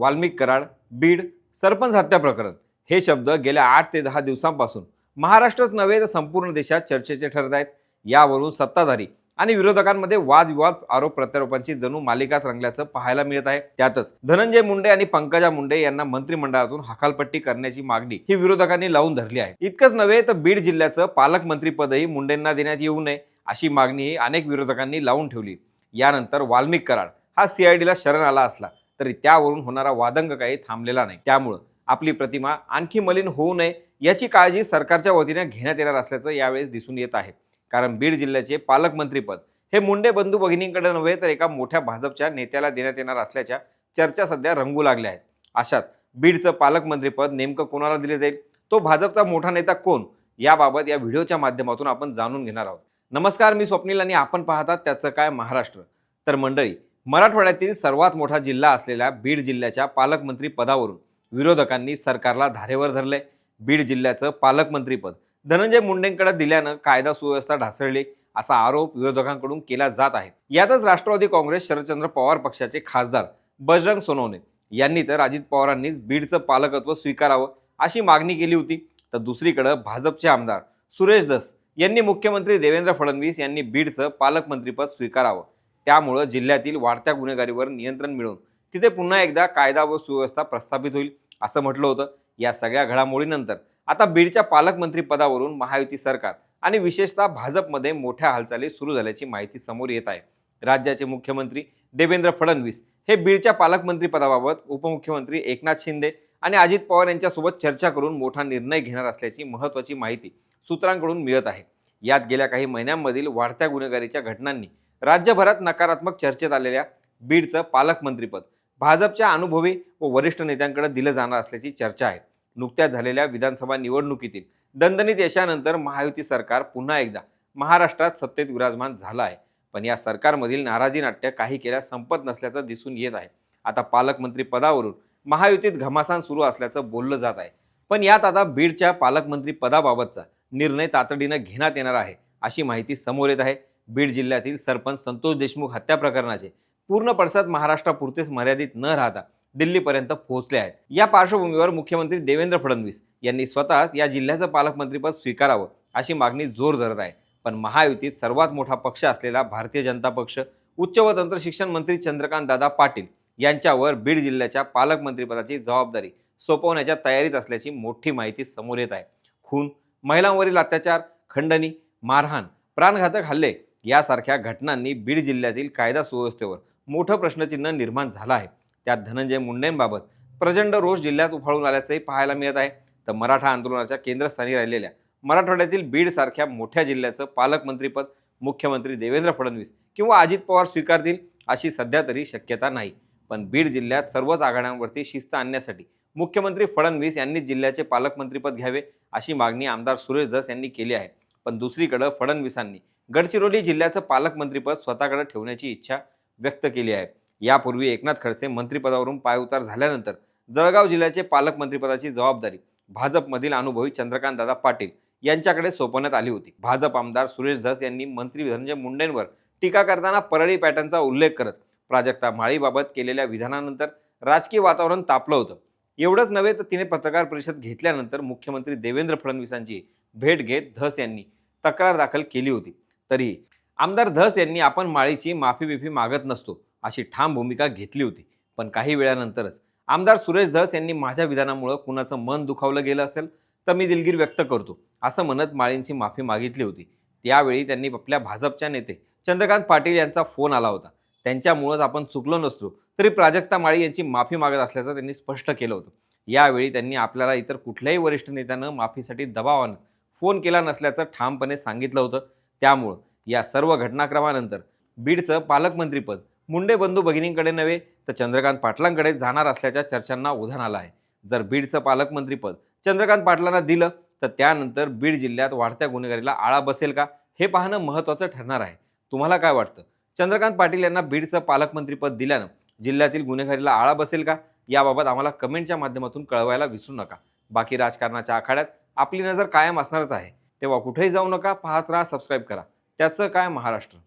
वाल्मिक कराड बीड सरपंच हत्या प्रकरण. हे शब्द गेल्या आठ ते दहा दिवसांपासून महाराष्ट्रच नव्हे तर संपूर्ण देशात चर्चेचे ठरत आहेत. यावरून सत्ताधारी आणि विरोधकांमध्ये वादविवाद आरोप प्रत्यारोपांची जणू मालिकाच रंगल्याचं पाहायला मिळत आहे. त्यातच धनंजय मुंडे आणि पंकजा मुंडे यांना मंत्रिमंडळातून हकालपट्टी करण्याची मागणी ही विरोधकांनी लावून धरली आहे. इतकंच नव्हे तर बीड जिल्ह्याचं पालकमंत्रीपदही मुंडेंना देण्यात येऊ नये अशी मागणीही अनेक विरोधकांनी लावून ठेवली. यानंतर वाल्मिक कराड हा सीआयडीला शरण आला असला तरी त्यावरून होणारा वादंग काही थांबलेला नाही. त्यामुळं आपली प्रतिमा आणखी मलिन होऊ नये याची काळजी सरकारच्या वतीने घेण्यात येणार असल्याचं यावेळेस दिसून येत आहे. कारण बीड जिल्ह्याचे पालकमंत्रीपद हे मुंडे बंधू भगिनींकडे नव्हे तर एका मोठ्या भाजपच्या नेत्याला देण्यात येणार असल्याच्या चर्चा सध्या रंगू लागल्या आहेत. अशात बीडचं पालकमंत्रीपद नेमकं कोणाला दिले जाईल? तो भाजपचा मोठा नेता कोण? याबाबत या व्हिडिओच्या माध्यमातून आपण जाणून घेणार आहोत. नमस्कार मी स्वप्नील आणि आपण पाहतात त्याचं काय महाराष्ट्र. तर मंडळी मराठवाड्यातील सर्वात मोठा जिल्हा असलेल्या बीड जिल्ह्याच्या पालकमंत्री पदावरून विरोधकांनी सरकारला धारेवर धरले. बीड जिल्ह्याचं पालकमंत्रीपद धनंजय मुंडेंकडे दिल्यानं कायदा सुव्यवस्था ढासळली असा आरोप विरोधकांकडून केला जात आहे. यातच राष्ट्रवादी काँग्रेस शरदचंद्र पवार पक्षाचे खासदार बजरंग सोनवणे यांनी तर अजित पवारांनीच बीडचं पालकत्व स्वीकारावं अशी मागणी केली होती. तर दुसरीकडं भाजपचे आमदार सुरेश दस यांनी मुख्यमंत्री देवेंद्र फडणवीस यांनी बीडचं पालकमंत्रीपद स्वीकारावं. त्यामुळं जिल्ह्यातील वाढत्या गुन्हेगारीवर नियंत्रण मिळवून तिथे पुन्हा एकदा कायदा व सुव्यवस्था प्रस्थापित होईल असं म्हटलं होतं. या सगळ्या घडामोडीनंतर आता बीडच्या पालकमंत्री पदावरून महायुती सरकार आणि विशेषतः भाजपमध्ये मोठ्या हालचाली सुरू झाल्याची माहिती समोर येत आहे. राज्याचे मुख्यमंत्री देवेंद्र फडणवीस हे बीडच्या पालकमंत्री पदाबाबत उपमुख्यमंत्री एकनाथ शिंदे आणि अजित पवार यांच्यासोबत चर्चा करून मोठा निर्णय घेणार असल्याची महत्त्वाची माहिती सूत्रांकडून मिळत आहे. यात गेल्या काही महिन्यांमधील वाढत्या गुन्हेगारीच्या घटनांनी राज्यभरात नकारात्मक चर्चेत आलेल्या बीडचं पालकमंत्रीपद भाजपच्या अनुभवी व वरिष्ठ नेत्यांकडे दिलं जाणार असल्याची चर्चा आहे. नुकत्याच झालेल्या विधानसभा निवडणुकीतील दणदणीत यशानंतर महायुती सरकार पुन्हा एकदा महाराष्ट्रात सत्तेत विराजमान झालं आहे. पण या सरकारमधील नाराजी नाट्य काही केल्या संपत नसल्याचं दिसून येत आहे. आता पालकमंत्री पदावरून महायुतीत घमासान सुरू असल्याचं बोललं जात आहे. पण यात आता बीडच्या पालकमंत्री पदाबाबतचा निर्णय तातडीनं घेण्यात येणार आहे अशी माहिती समोर येत आहे. बीड जिल्ह्यातील सरपंच संतोष देशमुख हत्या प्रकरणाचे पूर्ण पडसाद महाराष्ट्रापुरतेच मर्यादित न राहता दिल्लीपर्यंत पोहोचले आहेत. या पार्श्वभूमीवर मुख्यमंत्री देवेंद्र फडणवीस यांनी स्वतःच या जिल्ह्याचं पालकमंत्रीपद स्वीकारावं अशी मागणी जोर धरत आहे. पण महायुतीत सर्वात मोठा पक्ष असलेला भारतीय जनता पक्ष उच्च व तंत्र शिक्षण मंत्री चंद्रकांत दादा पाटील यांच्यावर बीड जिल्ह्याच्या पालकमंत्रीपदाची जबाबदारी सोपवण्याच्या तयारीत असल्याची मोठी माहिती समोर येत आहे. खून महिलांवरील अत्याचार खंडणी मारहाण प्राणघातक हल्ले यासारख्या घटनांनी बीड जिल्ह्यातील कायदा सुव्यवस्थेवर मोठं प्रश्नचिन्ह निर्माण झालं आहे. त्यात धनंजय मुंडेंबाबत प्रचंड रोष जिल्ह्यात उफाळून आल्याचंही पाहायला मिळत आहे. तर मराठा आंदोलनाच्या केंद्रस्थानी राहिलेल्या मराठवाड्यातील बीडसारख्या मोठ्या जिल्ह्याचं पालकमंत्रीपद मुख्यमंत्री देवेंद्र फडणवीस किंवा अजित पवार स्वीकारतील अशी सध्या तरी शक्यता नाही. पण बीड जिल्ह्यात सर्वच आघाड्यांवरती शिस्त आणण्यासाठी मुख्यमंत्री फडणवीस यांनी जिल्ह्याचे पालकमंत्रीपद घ्यावे अशी मागणी आमदार सुरेश धस यांनी केली आहे. पण दुसरीकडं फडणवीसांनी गडचिरोली जिल्ह्याचं पालकमंत्रीपद स्वतःकडे ठेवण्याची इच्छा व्यक्त केली आहे. यापूर्वी एकनाथ खडसे मंत्रिपदावरून पायउतार झाल्यानंतर जळगाव जिल्ह्याचे पालकमंत्रीपदाची जबाबदारी भाजपमधील अनुभवी चंद्रकांत दादा पाटील यांच्याकडे सोपवण्यात आली होती. भाजप आमदार सुरेश धस यांनी मंत्री धनंजय मुंडेंवर टीका करताना परळी पॅटर्नचा उल्लेख करत प्राजक्ता माळीबाबत केलेल्या विधानानंतर राजकीय वातावरण तापलं होतं. एवढंच नव्हे तर तिने पत्रकार परिषद घेतल्यानंतर मुख्यमंत्री देवेंद्र फडणवीसांची भेट घेत धस यांनी तक्रार दाखल केली होती. तरी आमदार धस यांनी आपण माळीची माफी बिफी मागत नसतो अशी ठाम भूमिका घेतली होती. पण काही वेळानंतरच आमदार सुरेश धस यांनी माझ्या विधानामुळं कुणाचं मन दुखावलं गेलं असेल तर मी दिलगीर व्यक्त करतो असं म्हणत माळींची माफी मागितली होती. त्यावेळी त्यांनी आपल्या भाजपच्या नेते चंद्रकांत पाटील यांचा फोन आला होता. त्यांच्यामुळंच आपण चुकलो नसलो तरी प्राजक्ता माळी यांची माफी मागत असल्याचं त्यांनी स्पष्ट केलं होतं. यावेळी त्यांनी आपल्याला इतर कुठल्याही वरिष्ठ नेत्यानं माफीसाठी दबाव आणत फोन केला नसल्याचं ठामपणे सांगितलं होतं. त्यामुळं या सर्व घटनाक्रमानंतर बीडचं पालकमंत्रीपद मुंडे बंधू भगिनींकडे नव्हे तर चंद्रकांत पाटलांकडे जाणार असल्याच्या चर्चांना उधाण आलं आहे. जर बीडचं पालकमंत्रीपद चंद्रकांत पाटलांना दिलं तर त्यानंतर बीड जिल्ह्यात वाढत्या गुन्हेगारीला आळा बसेल का? हे पाहणं महत्त्वाचं ठरणार आहे. तुम्हाला काय वाटतं? चंद्रकांत पाटील यांना बीडचं पालकमंत्रीपद दिल्यानं जिल्ह्यातील गुन्हेगारीला आळा बसेल का? याबाबत आम्हाला कमेंटच्या माध्यमातून कळवायला विसरू नका. बाकी राजकारणाच्या आखाड्यात आपली नजर कायम असणारच आहे. तेव्हा कुठेही जाऊ नका पाहत राहा सबस्क्राईब करा. त्याचं काय महाराष्ट्र?